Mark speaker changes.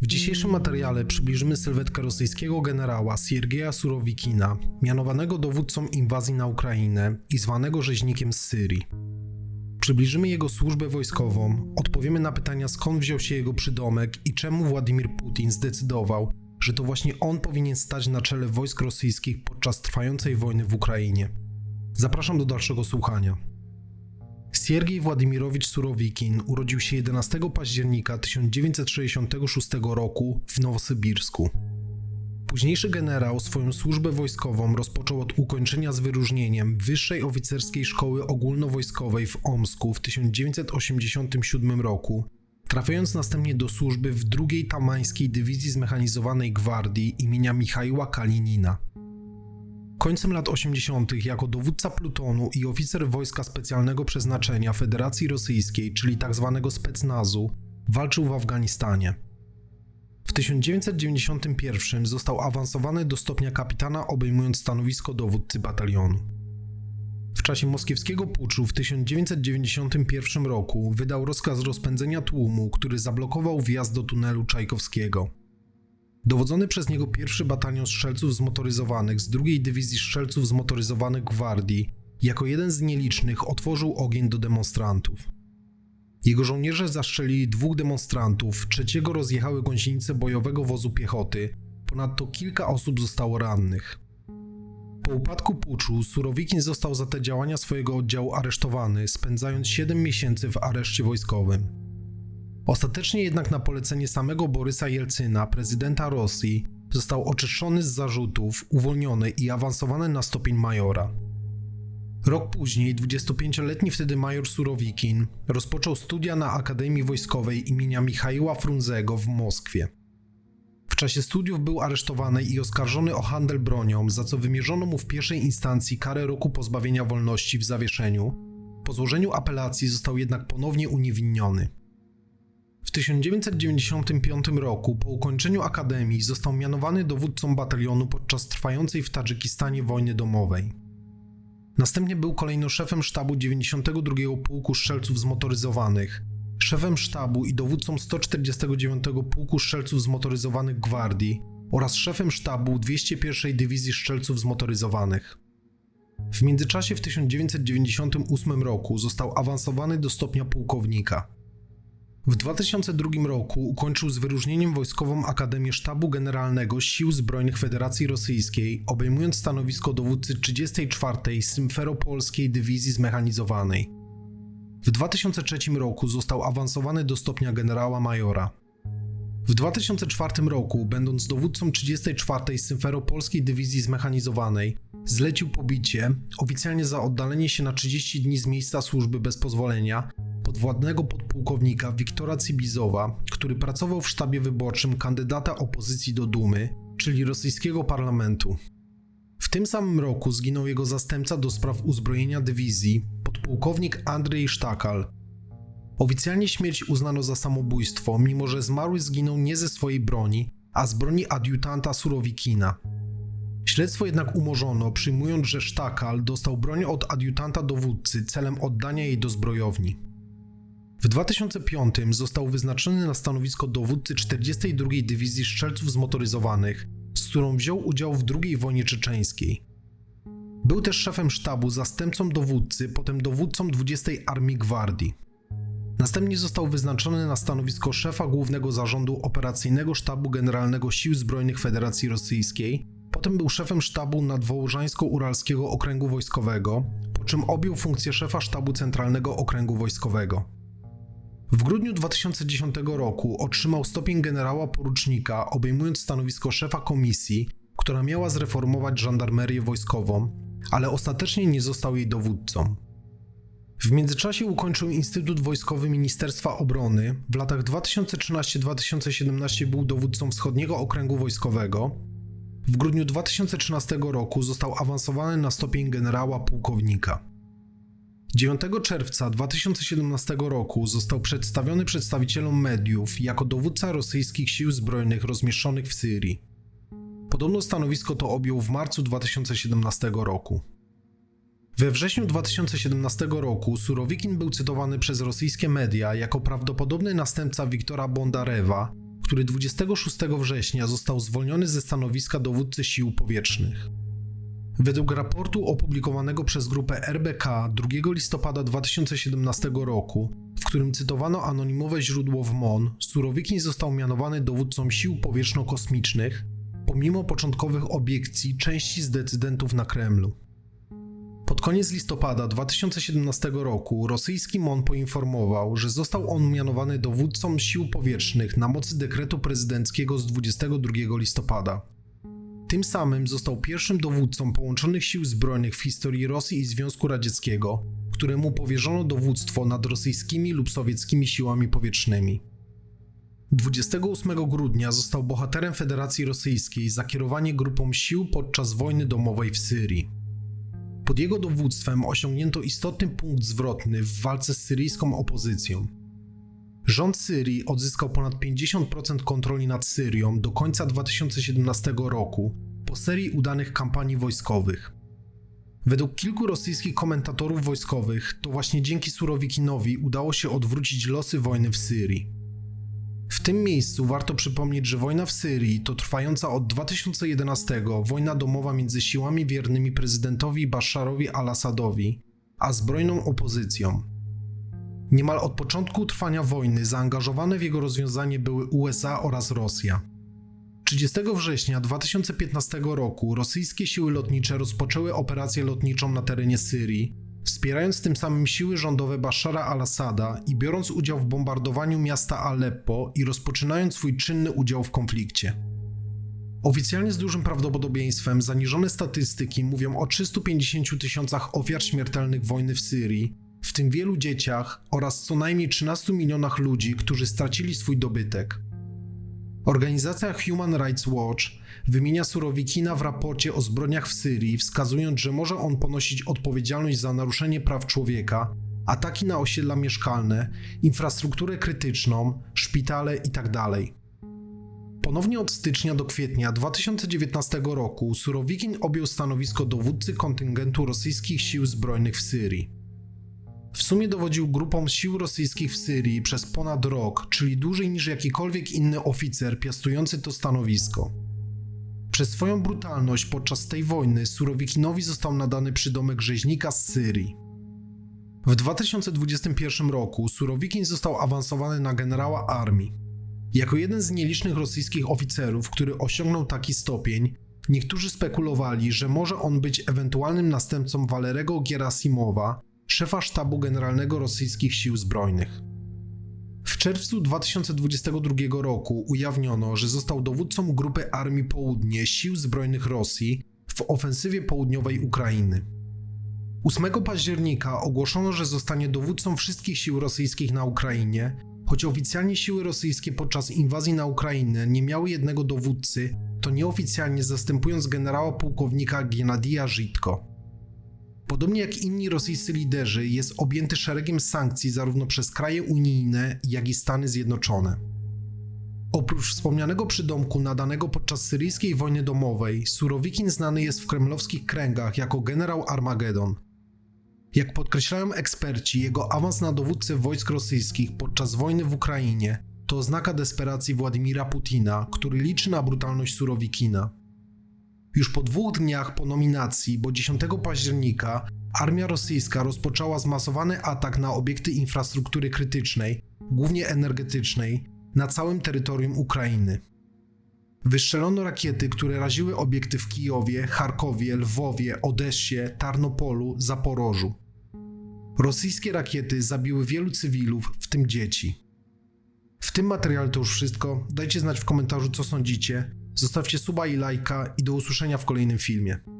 Speaker 1: W dzisiejszym materiale przybliżymy sylwetkę rosyjskiego generała Siergieja Surowikina, mianowanego dowódcą inwazji na Ukrainę i zwanego rzeźnikiem z Syrii. Przybliżymy jego służbę wojskową, odpowiemy na pytania skąd wziął się jego przydomek i czemu Władimir Putin zdecydował, że to właśnie on powinien stać na czele wojsk rosyjskich podczas trwającej wojny w Ukrainie. Zapraszam do dalszego słuchania. Siergiej Władimirowicz Surowikin urodził się 11 października 1966 roku w Nowosybirsku. Późniejszy generał swoją służbę wojskową rozpoczął od ukończenia z wyróżnieniem Wyższej Oficerskiej Szkoły Ogólnowojskowej w Omsku w 1987 roku, trafiając następnie do służby w II Tamańskiej Dywizji Zmechanizowanej Gwardii imienia Michaiła Kalinina. Końcem lat 80. jako dowódca plutonu i oficer wojska specjalnego przeznaczenia Federacji Rosyjskiej, czyli tzw. specnazu, walczył w Afganistanie. W 1991 został awansowany do stopnia kapitana, obejmując stanowisko dowódcy batalionu. W czasie moskiewskiego puczu w 1991 roku wydał rozkaz rozpędzenia tłumu, który zablokował wjazd do tunelu Czajkowskiego. Dowodzony przez niego pierwszy batalion strzelców zmotoryzowanych z drugiej dywizji strzelców zmotoryzowanych Gwardii, jako jeden z nielicznych otworzył ogień do demonstrantów. Jego żołnierze zastrzelili dwóch demonstrantów, trzeciego rozjechały gąsienice bojowego wozu piechoty, ponadto kilka osób zostało rannych. Po upadku puczu Surowikin został za te działania swojego oddziału aresztowany, spędzając 7 miesięcy w areszcie wojskowym. Ostatecznie jednak na polecenie samego Borysa Jelcyna, prezydenta Rosji, został oczyszczony z zarzutów, uwolniony i awansowany na stopień majora. Rok później 25-letni wtedy major Surowikin rozpoczął studia na Akademii Wojskowej imienia Michaiła Frunzego w Moskwie. W czasie studiów był aresztowany i oskarżony o handel bronią, za co wymierzono mu w pierwszej instancji karę roku pozbawienia wolności w zawieszeniu. Po złożeniu apelacji został jednak ponownie uniewinniony. W 1995 roku, po ukończeniu akademii, został mianowany dowódcą batalionu podczas trwającej w Tadżykistanie wojny domowej. Następnie był kolejno szefem sztabu 92 Pułku Strzelców Zmotoryzowanych, szefem sztabu i dowódcą 149 Pułku Strzelców Zmotoryzowanych Gwardii oraz szefem sztabu 201 Dywizji Strzelców Zmotoryzowanych. W międzyczasie w 1998 roku został awansowany do stopnia pułkownika. W 2002 roku ukończył z wyróżnieniem Wojskową Akademię Sztabu Generalnego Sił Zbrojnych Federacji Rosyjskiej, obejmując stanowisko dowódcy 34. Symferopolskiej Dywizji Zmechanizowanej. W 2003 roku został awansowany do stopnia generała majora. W 2004 roku, będąc dowódcą 34. Symferopolskiej Dywizji Zmechanizowanej, zlecił pobicie, oficjalnie za oddalenie się na 30 dni z miejsca służby bez pozwolenia, podwładnego podpułkownika Wiktora Cibizowa, który pracował w sztabie wyborczym kandydata opozycji do Dumy, czyli rosyjskiego parlamentu. W tym samym roku zginął jego zastępca do spraw uzbrojenia dywizji, podpułkownik Andrzej Sztakal. Oficjalnie śmierć uznano za samobójstwo, mimo że zmarły zginął nie ze swojej broni, a z broni adiutanta Surowikina. Śledztwo jednak umorzono, przyjmując, że Sztakal dostał broń od adiutanta dowódcy celem oddania jej do zbrojowni. W 2005 został wyznaczony na stanowisko dowódcy 42 Dywizji Strzelców Zmotoryzowanych, z którą wziął udział w II wojnie czeczeńskiej. Był też szefem sztabu, zastępcą dowódcy, potem dowódcą 20 Armii Gwardii. Następnie został wyznaczony na stanowisko szefa Głównego Zarządu Operacyjnego Sztabu Generalnego Sił Zbrojnych Federacji Rosyjskiej, potem był szefem sztabu Nadwołożańsko-Uralskiego Okręgu Wojskowego, po czym objął funkcję szefa Sztabu Centralnego Okręgu Wojskowego. W grudniu 2010 roku otrzymał stopień generała porucznika, obejmując stanowisko szefa komisji, która miała zreformować żandarmerię wojskową, ale ostatecznie nie został jej dowódcą. W międzyczasie ukończył Instytut Wojskowy Ministerstwa Obrony. W latach 2013-2017 był dowódcą Wschodniego Okręgu Wojskowego. W grudniu 2013 roku został awansowany na stopień generała pułkownika. 9 czerwca 2017 roku został przedstawiony przedstawicielom mediów jako dowódca rosyjskich sił zbrojnych rozmieszczonych w Syrii. Podobno stanowisko to objął w marcu 2017 roku. We wrześniu 2017 roku Surowikin był cytowany przez rosyjskie media jako prawdopodobny następca Wiktora Bondarewa, który 26 września został zwolniony ze stanowiska dowódcy sił powietrznych. Według raportu opublikowanego przez grupę RBK 2 listopada 2017 roku, w którym cytowano anonimowe źródło w MON, Surowikin został mianowany dowódcą sił powietrzno-kosmicznych, pomimo początkowych obiekcji części z decydentów na Kremlu. Pod koniec listopada 2017 roku rosyjski MON poinformował, że został on mianowany dowódcą sił powietrznych na mocy dekretu prezydenckiego z 22 listopada. Tym samym został pierwszym dowódcą połączonych sił zbrojnych w historii Rosji i Związku Radzieckiego, któremu powierzono dowództwo nad rosyjskimi lub sowieckimi siłami powietrznymi. 28 grudnia został bohaterem Federacji Rosyjskiej za kierowanie grupą sił podczas wojny domowej w Syrii. Pod jego dowództwem osiągnięto istotny punkt zwrotny w walce z syryjską opozycją. Rząd Syrii odzyskał ponad 50% kontroli nad Syrią do końca 2017 roku po serii udanych kampanii wojskowych. Według kilku rosyjskich komentatorów wojskowych, to właśnie dzięki Surowikinowi udało się odwrócić losy wojny w Syrii. W tym miejscu warto przypomnieć, że wojna w Syrii to trwająca od 2011 wojna domowa między siłami wiernymi prezydentowi Basharowi al-Assadowi a zbrojną opozycją. Niemal od początku trwania wojny zaangażowane w jego rozwiązanie były USA oraz Rosja. 30 września 2015 roku rosyjskie siły lotnicze rozpoczęły operację lotniczą na terenie Syrii, wspierając tym samym siły rządowe Bashara al-Assada i biorąc udział w bombardowaniu miasta Aleppo i rozpoczynając swój czynny udział w konflikcie. Oficjalnie z dużym prawdopodobieństwem zaniżone statystyki mówią o 350 tysiącach ofiar śmiertelnych wojny w Syrii, w tym wielu dzieciach oraz co najmniej 13 milionach ludzi, którzy stracili swój dobytek. Organizacja Human Rights Watch wymienia Surowikina w raporcie o zbrodniach w Syrii, wskazując, że może on ponosić odpowiedzialność za naruszenie praw człowieka, ataki na osiedla mieszkalne, infrastrukturę krytyczną, szpitale itd. Ponownie od stycznia do kwietnia 2019 roku Surowikin objął stanowisko dowódcy kontyngentu rosyjskich sił zbrojnych w Syrii. W sumie dowodził grupą sił rosyjskich w Syrii przez ponad rok, czyli dłużej niż jakikolwiek inny oficer piastujący to stanowisko. Przez swoją brutalność podczas tej wojny Surowikinowi został nadany przydomek rzeźnika z Syrii. W 2021 roku Surowikin został awansowany na generała armii. Jako jeden z nielicznych rosyjskich oficerów, który osiągnął taki stopień, niektórzy spekulowali, że może on być ewentualnym następcą Walerego Gerasimowa, szefa sztabu generalnego rosyjskich sił zbrojnych. W czerwcu 2022 roku ujawniono, że został dowódcą grupy Armii Południe Sił Zbrojnych Rosji w ofensywie południowej Ukrainy. 8 października ogłoszono, że zostanie dowódcą wszystkich sił rosyjskich na Ukrainie, choć oficjalnie siły rosyjskie podczas inwazji na Ukrainę nie miały jednego dowódcy, to nieoficjalnie zastępując generała pułkownika Gennadija Żitko. Podobnie jak inni rosyjscy liderzy, jest objęty szeregiem sankcji zarówno przez kraje unijne, jak i Stany Zjednoczone. Oprócz wspomnianego przydomku nadanego podczas syryjskiej wojny domowej, Surowikin znany jest w kremlowskich kręgach jako generał Armagedon. Jak podkreślają eksperci, jego awans na dowódcę wojsk rosyjskich podczas wojny w Ukrainie to oznaka desperacji Władimira Putina, który liczy na brutalność Surowikina. Już po dwóch dniach po nominacji, bo 10 października, armia rosyjska rozpoczęła zmasowany atak na obiekty infrastruktury krytycznej, głównie energetycznej, na całym terytorium Ukrainy. Wystrzelono rakiety, które raziły obiekty w Kijowie, Charkowie, Lwowie, Odessie, Tarnopolu, Zaporożu. Rosyjskie rakiety zabiły wielu cywilów, w tym dzieci. W tym materiale to już wszystko. Dajcie znać w komentarzu, co sądzicie. Zostawcie suba i lajka i do usłyszenia w kolejnym filmie.